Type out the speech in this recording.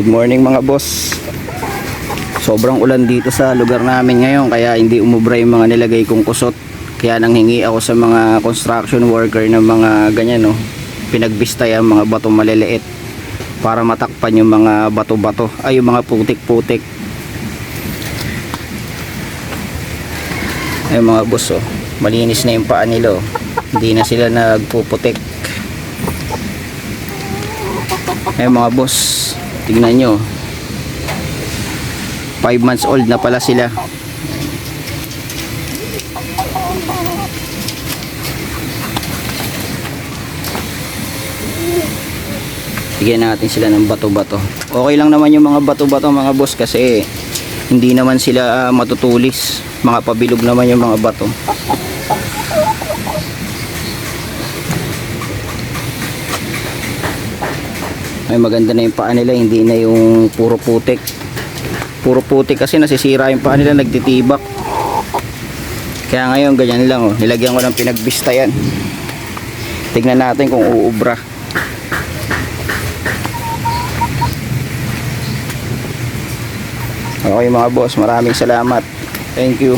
Good morning mga boss. Sobrang ulan dito sa lugar namin ngayon kaya hindi umubra yung mga nilagay kong kusot. Kaya nanghingi ako sa mga construction worker ng mga ganyan no. Pinagbista yung mga bato maliliit para matakpan yung mga bato-bato ay yung mga putik-putik. Ay mga boss oh, malinis na yung paa nila oh. Hindi na sila nagpuputik. Ay mga boss, tignan nyo. 5 months old na pala sila. Bigyan natin sila ng bato-bato. Okay lang naman yung mga bato-bato mga boss kasi hindi naman sila ah, matutulis. Mga pabilog naman yung mga bato. Ay maganda na yung paa nila, hindi na yung puro putik. Puro putik kasi nasisira yung paa nila, nagtitibak. Kaya ngayon ganyan lang oh, nilagyan ko ng pinagbista yan. Tignan natin kung uubra. Okay mga boss, maraming salamat. Thank you.